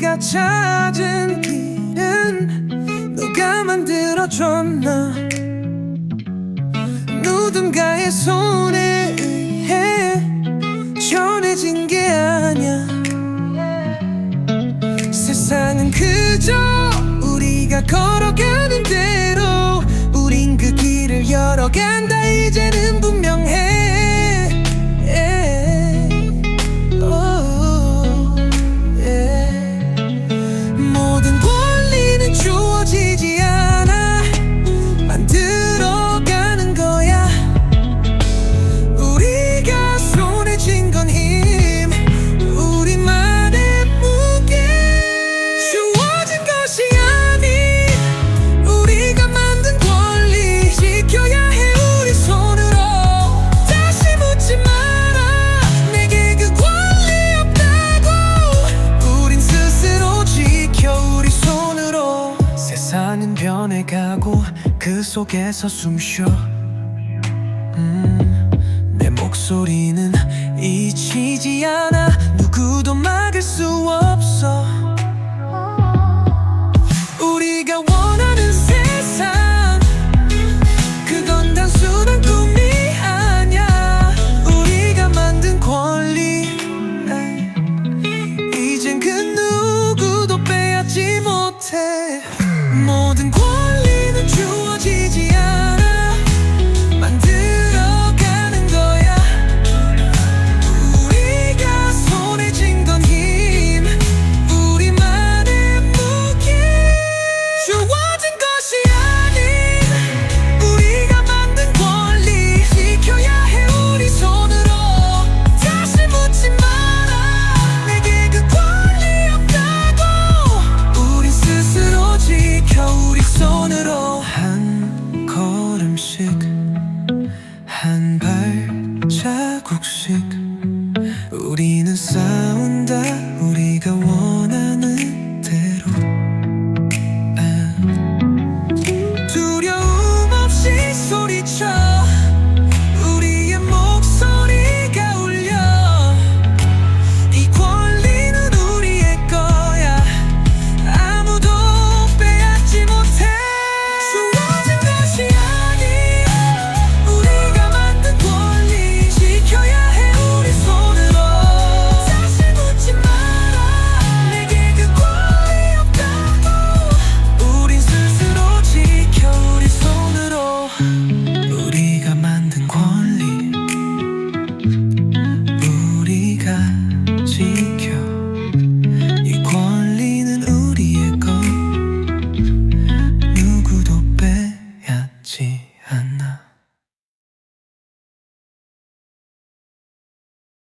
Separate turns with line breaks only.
내가 찾은 길은 누가 만들어줬나? 누군가의 손 변해가고 그 속에서 숨쉬어. 음, 내 목소리는 잊히지 않아. 누구도 막을 수 없어. 우리가 원하는 세상 그건 단순한 꿈이 아니야. 우리가 만든 권리. 이젠 그 누구도 빼앗지 못해. 모든 자국식